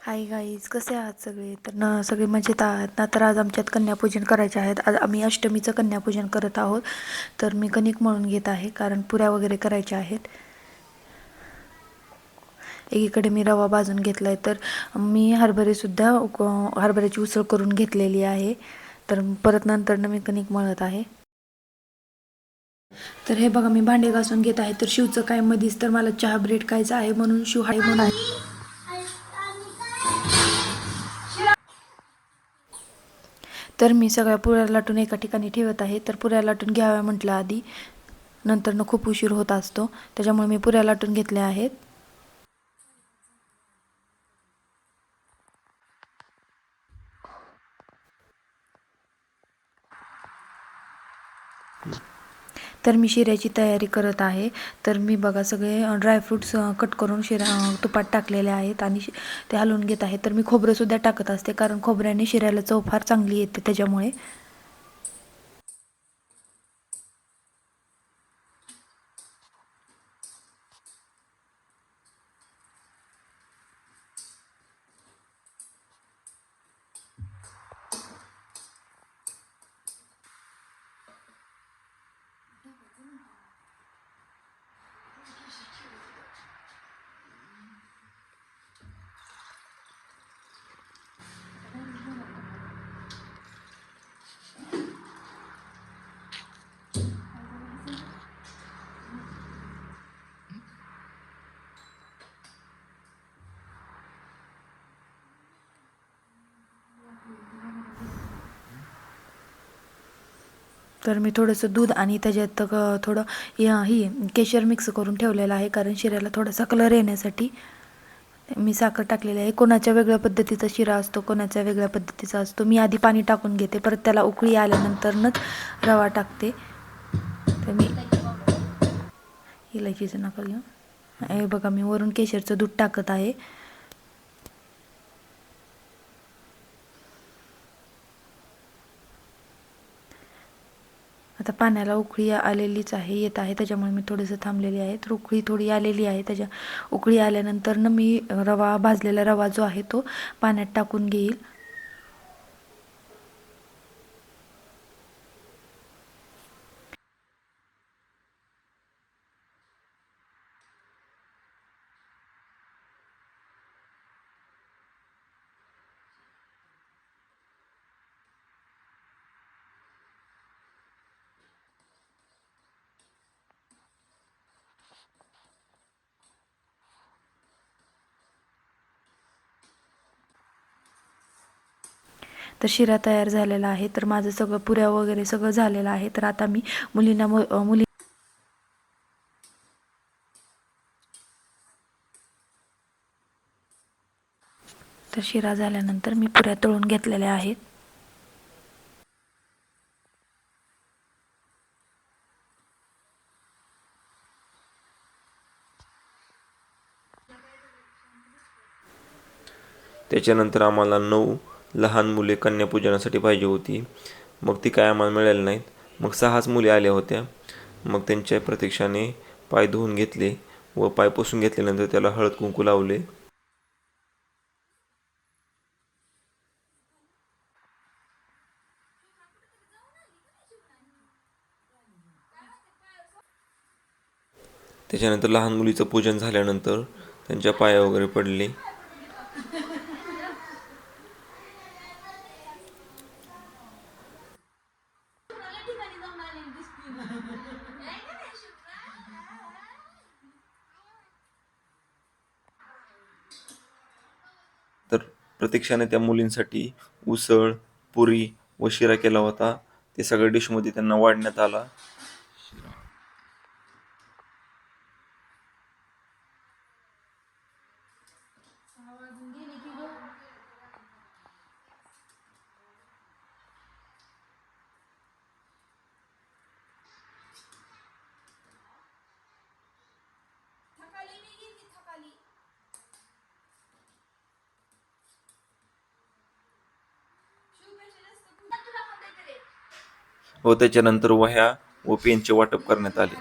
Hi guys कसे आहात सगळे? तर ना सगळे मजेत आहात. ना तर आज आमच्यात कन्यापूजन करायचे आहेत. आज आम्ही अष्टमीचं कन्यापूजन करत आहोत. तर मी कणिक मळून घेत आहे कारण पुऱ्या वगैरे करायच्या आहेत. एकीकडे मी रवा भाजून घेतला आहे तर मी हरभरेसुद्धा उक हरभऱ्याची उसळ करून घेतलेली आहे. तर परत नंतरनं मी कणिक मळत आहे. तर हे बघा मी भांडे घासून घेत आहे. तर शिवचं काय मधीच तर मला चहा ब्रेड खायचा आहे म्हणून शिव हाय म्हणून तर मी सगळ्या पुऱ्या लाटून एका ठिकाणी ठेवत आहे. तर पुऱ्या लाटून घ्याव्या म्हटलं आधी. नंतरनं खूप उशीर होत असतो. त्याच्यामुळे मी पुऱ्या लाटून घेतल्या आहेत. तर मी शिऱ्याची तयारी करत आहे. तर मी बघा सगळे ड्रायफ्रूट्स कट करून शिरा तुपात टाकलेले आहेत आणि शि- ते हलवून घेत आहे. तर मी खोबरंसुद्धा टाकत असते कारण खोबऱ्याने शिऱ्याला चव फार चांगली येते त्याच्यामुळे. तर मी थोडंसं दूध आणि त्याच्यात क- थोडं या- ही केशर मिक्स करून ठेवलेलं आहे. कारण शिऱ्याला थोडासा कलर येण्यासाठी मी साखर टाकलेली आहे. कोणाच्या वेगळ्या पद्धतीचा शिरा असतो कोणाच्या वेगळ्या पद्धतीचा असतो मी आधी पाणी टाकून घेते. परत त्याला उकळी आल्यानंतरनंच रवा टाकते. तर मी इलायचीचं नका घेऊ हे बघा मी वरून केशरचं दूध टाकत आहे. आता पाण्याला उकळी आलेलीच आहे येत आहे त्याच्यामुळे मी थोडंसं थांबलेली आहे. तर उकळी थोडी आलेली आहे त्याच्या उकळी आल्यानंतरनं मी रवा भाजलेला रवा जो आहे तो पाण्यात टाकून घेईल. तर शिरा तयार झालेला आहे. तर माझं सगळं पुऱ्या वगैरे सगळं झालेलं आहे. तर आता मी मुलींना मुली तर शिरा झाल्यानंतर मी पुऱ्या तळून घेतलेल्या आहेत. त्याच्यानंतर आम्हाला नऊ लहान मुले कन्यापूजनासाठी पाहिजे होती. मग ती काय आम्हाला मिळाली नाहीत. मग सहाच मुले आल्या होत्या. मग त्यांच्या प्रतीक्षाने पाय धुवून घेतले व पाय पुसून घेतल्यानंतर त्याला हळद कुंकू लावले. त्याच्यानंतर लहान मुलीचं पूजन झाल्यानंतर त्यांच्या पाया वगैरे पडले. तर प्रतीक्षाने त्या मुलींसाठी उसळ पुरी व शिरा केला होता. ते सगळ्या डिशमध्ये त्यांना वाढण्यात आला. व त्याच्यानंतर वह्या व पेनचे वाटप करण्यात आले.